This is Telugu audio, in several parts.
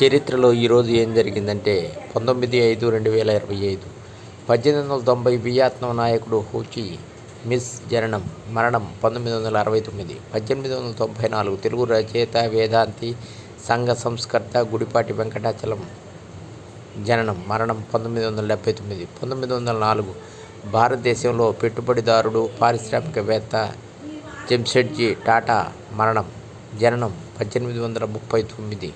చరిత్రలో ఈరోజు ఏం జరిగిందంటే పంతొమ్మిది ఐదు రెండు వేల ఇరవై ఐదు పద్దెనిమిది వందల తొంభై వియత్నాం నాయకుడు హూచి మిస్ జననం మరణం పంతొమ్మిది వందల అరవై తొమ్మిది. పద్దెనిమిది వందల తొంభై నాలుగు తెలుగు రచయిత వేదాంతి సంఘ సంస్కర్త గుడిపాటి వెంకటాచలం జననం మరణం పంతొమ్మిది వందల డెబ్బై తొమ్మిది. పంతొమ్మిది వందల నాలుగు భారతదేశంలో పెట్టుబడిదారుడు పారిశ్రామికవేత్త జంషెడ్జీ టాటా మరణం జననం పద్దెనిమిది వందల ముప్పై తొమ్మిది.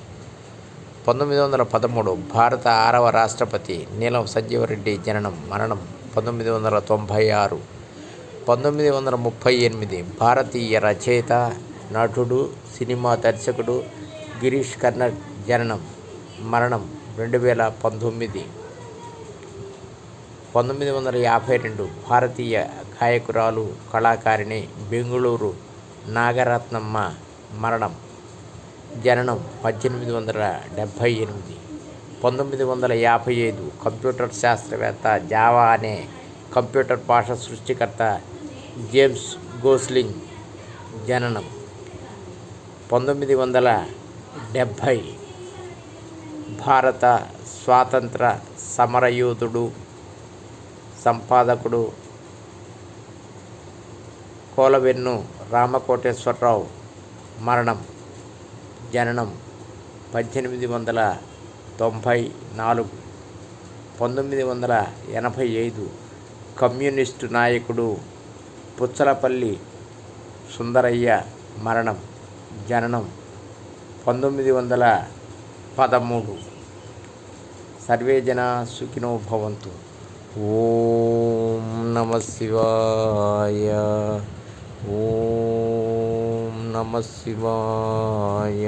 పంతొమ్మిది వందల పదమూడు భారత ఆరవ రాష్ట్రపతి నీలం సంజీవరెడ్డి జననం మరణం పంతొమ్మిది వందల తొంభై ఆరు. పంతొమ్మిది వందల ముప్పై ఎనిమిది భారతీయ రచయిత నటుడు సినిమా దర్శకుడు గిరీష్ కర్నాడ్ జననం మరణం రెండు వేల పంతొమ్మిది. పంతొమ్మిది వందల యాభై రెండు భారతీయ గాయకురాలు కళాకారిణి బెంగుళూరు నాగరత్నమ్మ మరణం జననం పద్దెనిమిది వందల డెబ్భై ఎనిమిది పంతొమ్మిది వందల యాభై ఐదు కంప్యూటర్ శాస్త్రవేత్త జావా అనే కంప్యూటర్ భాష సృష్టికర్త జేమ్స్ గోస్లింగ్ జననం పంతొమ్మిది వందల డెబ్భై. భారత స్వాతంత్ర సమరయోధుడు సంపాదకుడు కోలవెన్ను రామకోటేశ్వరరావు మరణం. జననం పద్దెనిమిది వందల తొంభై నాలుగు పంతొమ్మిది వందల ఎనభై ఐదు కమ్యూనిస్టు నాయకుడు పుచ్చలపల్లి సుందరయ్య మరణం జననం పంతొమ్మిది వందల పదమూడు. సర్వే జన సుఖినో భవంతు. ఓం నమ శివాయ. ఓం నమ శివాయ